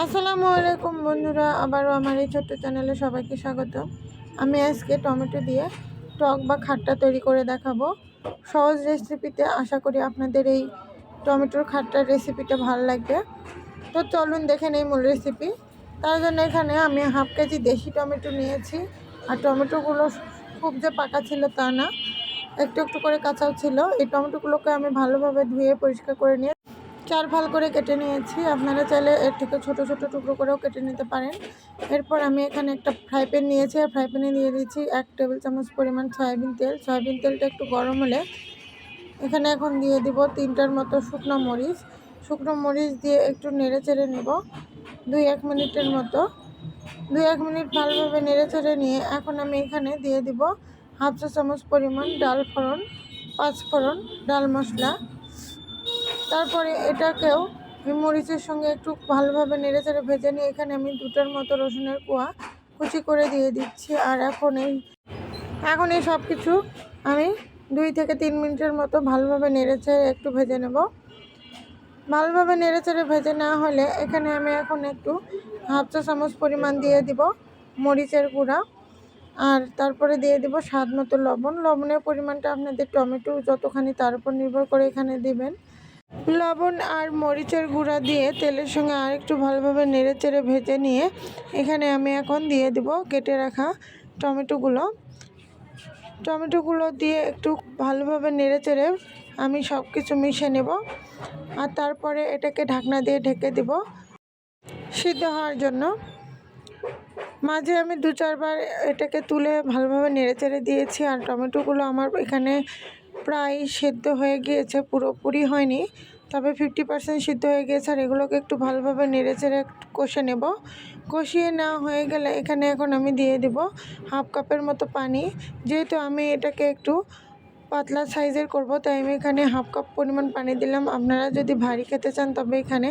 আসসালামু আলাইকুম বন্ধুরা, আবারও আমার এই ছোট্ট চ্যানেলে সবাইকে স্বাগত। আমি আজকে টমেটো দিয়ে টক বা খাট্টা তৈরি করে দেখাবো। সহজ রেসিপিতে আশা করি আপনাদের এই টমেটোর খাট্টার রেসিপিটা ভালো লাগবে। তো চলুন দেখে নেই মূল রেসিপি। তার জন্য এখানে আমি হাফ কেজি দেশি টমেটো নিয়েছি। আর টমেটোগুলো খুব যে পাকা ছিল তা না, একটু একটু করে কাঁচাও ছিল। এই টমেটোগুলোকে আমি ভালোভাবে ধুয়ে পরিষ্কার করে নিয়ে চার ফাল করে কেটে নিয়েছি। আপনারা চাইলে এর থেকে ছোট ছোট টুকরো করেও কেটে নিতে পারেন। এরপর আমি এখানে একটা ফ্রাই প্যান নিয়েছি। আর ফ্রাই প্যানে দিয়ে দিয়েছি এক টেবিল চামচ পরিমাণ সয়াবিন তেল। সয়াবিন তেলটা একটু গরম হলে এখানে এখন দিয়ে দিব তিনটার মতো শুকনো মরিচ। শুকনো মরিচ দিয়ে একটু নেড়ে চেড়ে নেব। দুই, এক মিনিটের মতো। দুই, এক মিনিট ভালোভাবে নেড়ে চেড়ে নিয়ে এখন আমি এখানে দিয়ে দিব হাফ চা চামচ পরিমাণ ডাল ফোড়ন, পাঁচ ফোড়ন ডাল মশলা। তারপরে এটাকেও মরিচের সঙ্গে একটু ভালোভাবে নেড়ে চেড়ে ভেজে নিয়ে এখানে আমি দুটোর মতো রসুনের কোয়া কুচি করে দিয়ে দিচ্ছি। আর এখন এই এখন এই সব কিছু আমি দুই থেকে তিন মিনিটের মতো ভালোভাবে নেড়ে চেড়ে একটু ভেজে নেব। ভালোভাবে নেড়ে চেড়ে ভেজে না হলে এখানে আমি এখন একটু হাফ চা চামচ পরিমাণ দিয়ে দিব মরিচের গুঁড়া। আর তারপরে দিয়ে দিব স্বাদ মতো লবণ। লবণের পরিমাণটা আপনাদের টমেটো যতখানি তার উপর নির্ভর করে এখানে দিবেন। লবণ আর মরিচের গুঁড়া দিয়ে তেলের সঙ্গে আর একটু ভালোভাবে নেড়ে চেড়ে ভেজে নিয়ে এখানে আমি এখন দিয়ে দেব কেটে রাখা টমেটোগুলো। টমেটোগুলো দিয়ে একটু ভালোভাবে নেড়ে চেড়ে আমি সব কিছু মিশে নেব আর তারপরে এটাকে ঢাকনা দিয়ে ঢেকে দেব সিদ্ধ হওয়ার জন্য। মাঝে আমি দু চারবার এটাকে তুলে ভালোভাবে নেড়ে চেড়ে দিয়েছি আর টমেটোগুলো আমার এখানে প্রায় সেদ্ধ হয়ে গিয়েছে, পুরোপুরি হয়নি। তবে ফিফটি পার্সেন্ট সিদ্ধ হয়ে গিয়েছে আর এগুলোকে একটু ভালোভাবে নেড়ে চেড়ে কষে নেব। কষিয়ে নেওয়া হয়ে গেলে এখানে এখন আমি দিয়ে দেব হাফ কাপের মতো পানি। যেহেতু আমি এটাকে একটু পাতলা সাইজের করব, তাই আমি এখানে হাফ কাপ পরিমাণ পানি দিলাম। আপনারা যদি ভারী খেতে চান তবে এখানে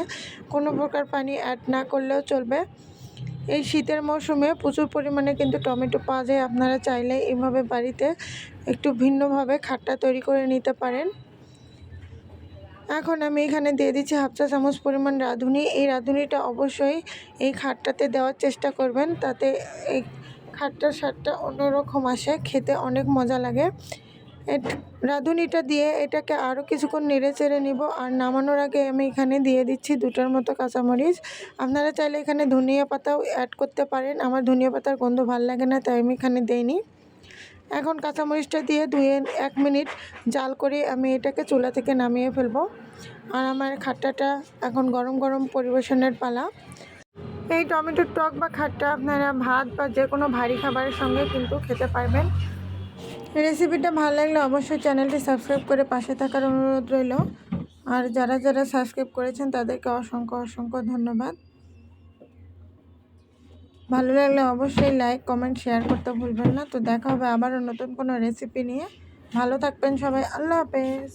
কোনো প্রকার পানি অ্যাড না করলেও চলবে। এই শীতের মৌসুমে প্রচুর পরিমাণে কিন্তু টমেটো পাওয়া যায়। আপনারা চাইলে এইভাবে বাড়িতে একটু ভিন্নভাবে খাট্টা তৈরি করে নিতে পারেন। এখন আমি এখানে দিয়ে দিচ্ছি হাফ চা চামচ পরিমাণ রাঁধুনি। এই রাঁধুনিটা অবশ্যই এই খাটটাতে দেওয়ার চেষ্টা করবেন। তাতে এই খাটটার স্বাদটা অন্যরকম আসে, খেতে অনেক মজা লাগে। রাঁধুনিটা দিয়ে এটাকে আরও কিছুক্ষণ নেড়ে চেড়ে নিব। আর নামানোর আগে আমি এখানে দিয়ে দিচ্ছি দুটার মতো কাঁচামরিচ। আপনারা চাইলে এখানে ধনিয়া পাতাও অ্যাড করতে পারেন। আমার ধনিয়া পাতার গন্ধ ভালো লাগে না, তাই আমি এখানে দেইনি। এখন কাঁচামরিচটা দিয়ে ধুয়ে এক মিনিট জাল করে আমি এটাকে চুলা থেকে নামিয়ে ফেলব। আর আমার খাট্টাটা এখন গরম গরম পরিবেশনের পালা। এই টমেটোর টক বা খাট্টা আপনারা ভাত বা যে কোনো ভারী খাবারের সঙ্গে কিন্তু খেতে পারবেন। রেসিপিটা ভালো লাগলে অবশ্যই চ্যানেলটি সাবস্ক্রাইব করে পাশে থাকার অনুরোধ রইল। আর যারা যারা সাবস্ক্রাইব করেছেন, তাদেরকে অসংখ্য অসংখ্য ধন্যবাদ। ভালো লাগলে অবশ্যই লাইক, কমেন্ট, শেয়ার করতে ভুলবেন না। তো দেখা হবে আবারও নতুন কোনো রেসিপি নিয়ে। ভালো থাকবেন সবাই। আল্লাহ হাফেজ।